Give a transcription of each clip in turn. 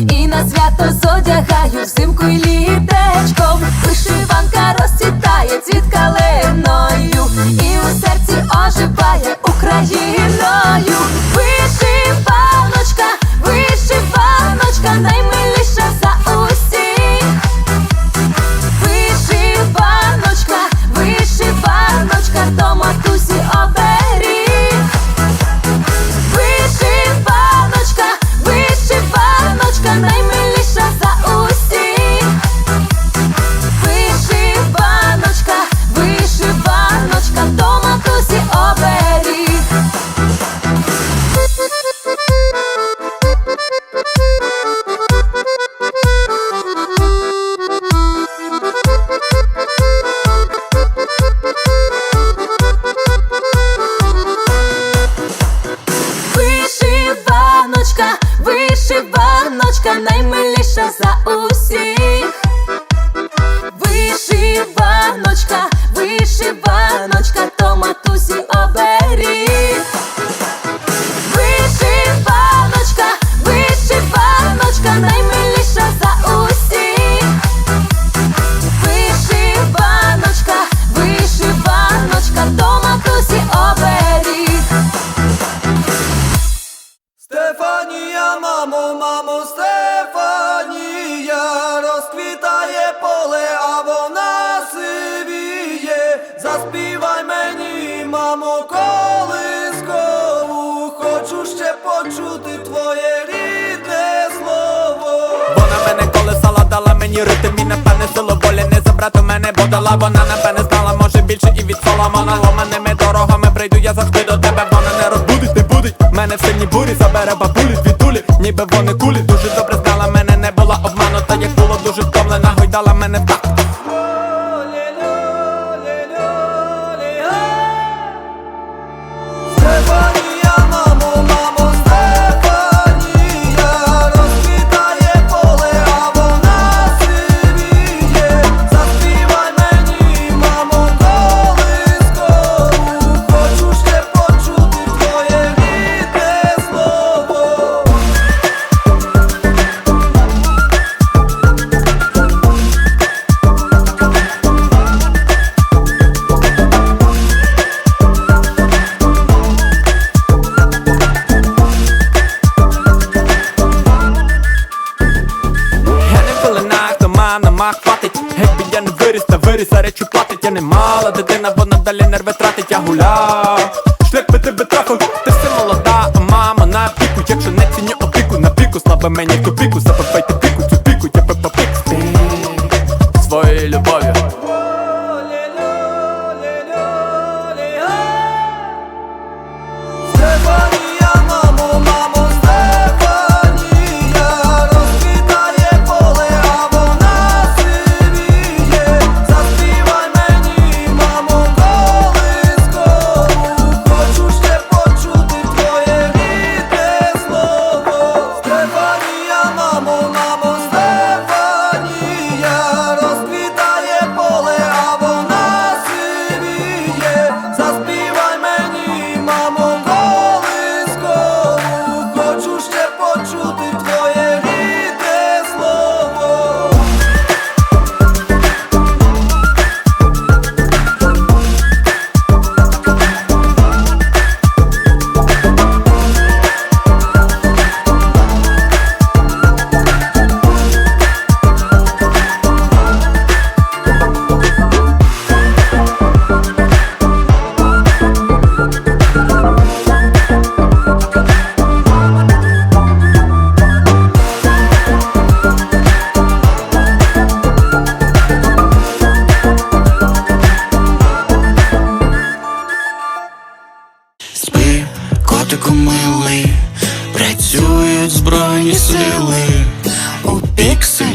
І на свято зодягаю взимку й літечком. Вишиванка розцвітає цвіт і у серці оживає дала мені ритм і напевне силу волі не забрати мене подала Вона напевне знала, може більше і від Соломона Ломаними дорогами прийду, я завжди до тебе Вона не розбудить, не будить. Мене в сильній бурі забере бабулі, дві тулі Ніби вони кулі, дуже добре платить Я не мала дитина, вона далі нерви тратить, я гуляв Шлях би тебе трафив, ти все молода, а мама на піку. Якщо не ціню опіку, на піку, слабе мені копіку, тупіку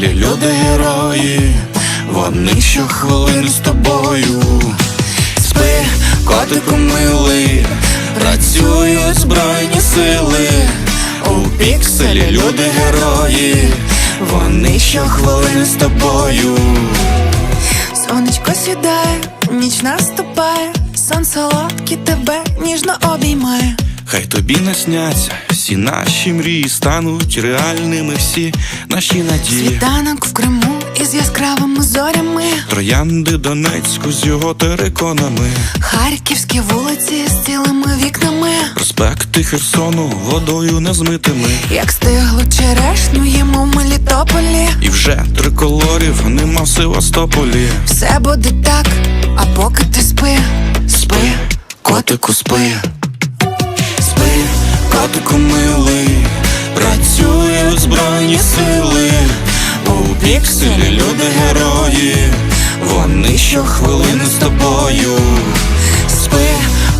землі люди герої, вони що хвилин з тобою, спи, котику милий, працюють збройні сили, у пікселі люди герої, вони що хвилин з тобою. Сонечко сідає, ніч наступає, сонце лапки тебе ніжно обіймає. Хай тобі не сняться всі наші мрії стануть реальними, всі наші надії. Світанок в Криму із яскравими зорями, Троянди Донецьку з його териконами, харківські вулиці з цілими вікнами, проспекти Херсону водою незмитими. як стиглу черешню їмо в Мелітополі. І вже триколорів нема в Севастополі. Все буде так, а поки ти спи, Спи, котику, спи. Спи, котику милий, працюють збройні сили. У пікселі люди герої, вони щохвилини з тобою. Спи,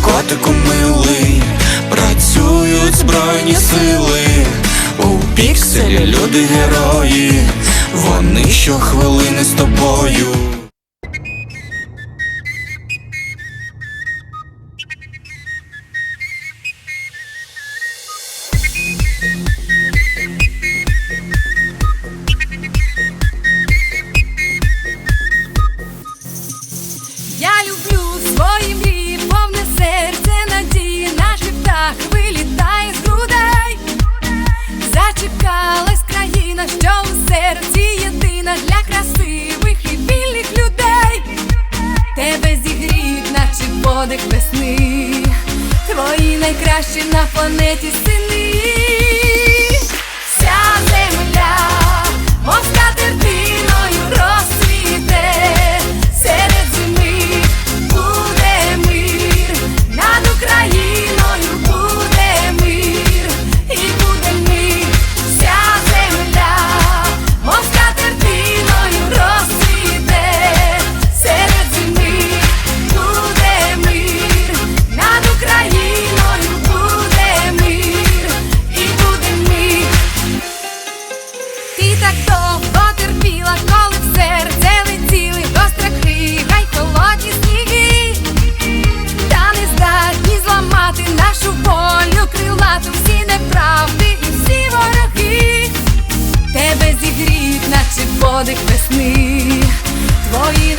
котику милий, працюють збройні сили. У пікселі люди герої, вони щохвилини з тобою.